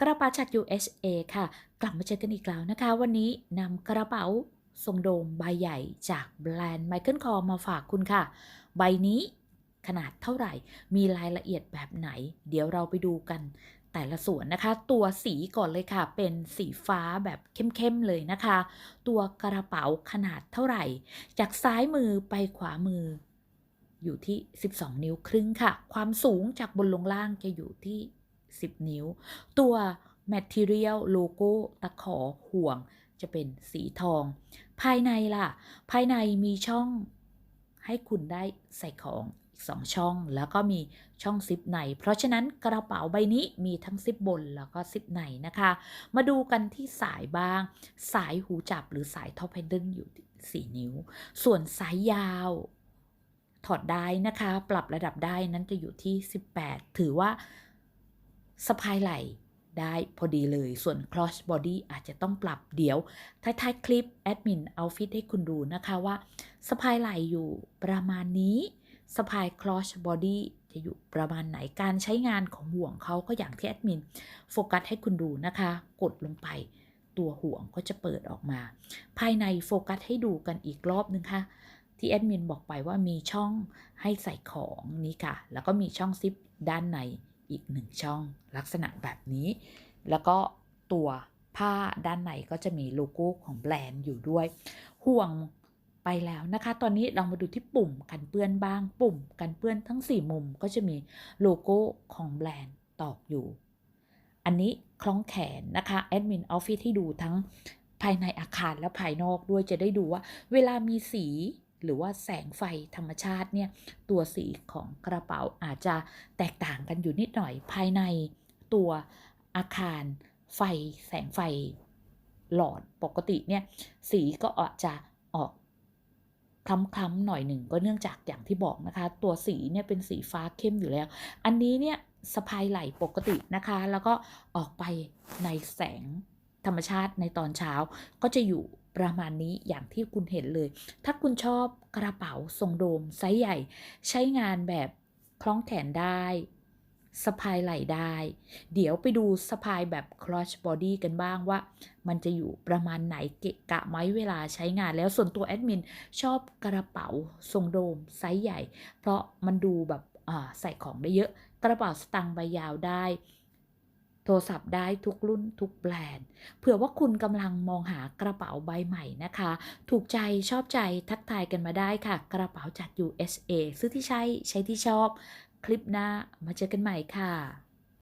กระเป๋าจาก USA ค่ะ กลับมาเจอกันอีกแล้วนะคะ วันนี้นำกระเป๋าทรงโดมใบใหญ่จากแบรนด์ Michael Kors มาฝากคุณค่ะ ใบนี้ขนาดเท่าไหร่ มีรายละเอียดแบบไหน เดี๋ยวเราไปดูกันแต่ละส่วนนะคะ ตัวสีก่อนเลยค่ะ เป็นสีฟ้าแบบเข้มๆเลยนะคะ ตัวกระเป๋าขนาดเท่าไหร่ จากซ้ายมือไปขวามือ อยู่ที่ 12 นิ้วครึ่งค่ะ ความสูงจากบนลงล่างจะอยู่ที่ 10 นิ้ว ตัว Material โลโก้ตะขอห่วงจะเป็นสีทอง ภายในล่ะ ภายในมีช่องให้คุณได้ใส่ของอีกสองช่อง แล้วก็มีช่องซิปใน เพราะฉะนั้นกระเป๋าใบนี้มีทั้งซิปบนแล้วก็ซิปในนะคะ มาดูกันที่สายบ้าง สายหูจับหรือสายท็อปแฮนเดิลอยู่ที่4นิ้ว ส่วนสายยาวถอดได้นะคะ ปรับระดับได้นั้นจะอยู่ที่ 18 ถือว่า สะพายไหล่ได้พอดีเลย ส่วน cross body อาจจะต้องปรับเดี๋ยว ท้ายๆ คลิปแอดมินเอาฟิตให้คุณดูนะคะว่าสะพายไหล่อยู่ประมาณนี้สะพาย cross body จะอยู่ประมาณไหนการใช้งานของห่วงเขาก็อย่างที่แอดมินโฟกัสให้คุณดูนะคะ กดลงไปตัวห่วงก็จะเปิดออกมา ภายในโฟกัสให้ดูกันอีกรอบนึงค่ะที่แอดมินบอกไปว่ามีช่องให้ใส่ของนี้ค่ะ แล้วก็มีช่องซิปด้านใน อีกหนึ่งช่องลักษณะแบบนี้ แล้วก็ตัวผ้าด้านในก็จะมีโลโก้ของแบรนด์อยู่ด้วย ห่วงไปแล้วนะคะ ตอนนี้เรามาดูที่ปุ่มกันเปื้อนบ้าง ปุ่มกันเปื้อนทั้ง 4 มุมก็จะมีโลโก้ของแบรนด์ตอกอยู่ อันนี้คล้องแขนนะคะแอดมินออฟฟิศให้ดูทั้งภายในอาคารและภายนอกด้วยจะได้ดูว่า เวลามีสี หรือว่าแสงไฟธรรมชาติเนี่ยตัวสีของกระเป๋าอาจจะแตกต่างกันอยู่นิดหน่อยภายในตัวอาคารไฟแสงไฟหลอดปกติเนี่ยสีก็อาจจะออกคล้ำๆหน่อยหนึ่งก็เนื่องจากอย่างที่บอกนะคะ ตัวสีเนี่ยเป็นสีฟ้าเข้มอยู่แล้ว อันนี้เนี่ยสะพายไหล่ปกตินะคะ แล้วก็ออกไปในแสงธรรมชาติในตอนเช้าก็จะอยู่ ประมาณนี้อย่างที่คุณเห็นเลย ถ้าคุณชอบกระเป๋าทรงโดมไซส์ใหญ่ ใช้งานแบบคล้องแขนได้สะพายไหล่ได้ เดี๋ยวไปดูสะพายแบบ clutch body กันบ้างว่า มันจะอยู่ประมาณไหนเกะกะไหมเวลาใช้งานแล้วส่วนตัวแอดมินชอบกระเป๋าทรงโดมไซส์ใหญ่ เพราะมันดูแบบใส่ของได้เยอะ กระเป๋าสตางค์ใบยาวได้ โทรศัพท์ได้ทุกรุ่นทุกแบรนด์ เผื่อว่าคุณกำลังมองหากระเป๋าใบใหม่นะคะ ถูกใจชอบใจทักทายกันมาได้ค่ะ กระเป๋าจาก USA ซื้อที่ใช้ใช้ที่ชอบ คลิปหน้ามาเจอกันใหม่ค่ะ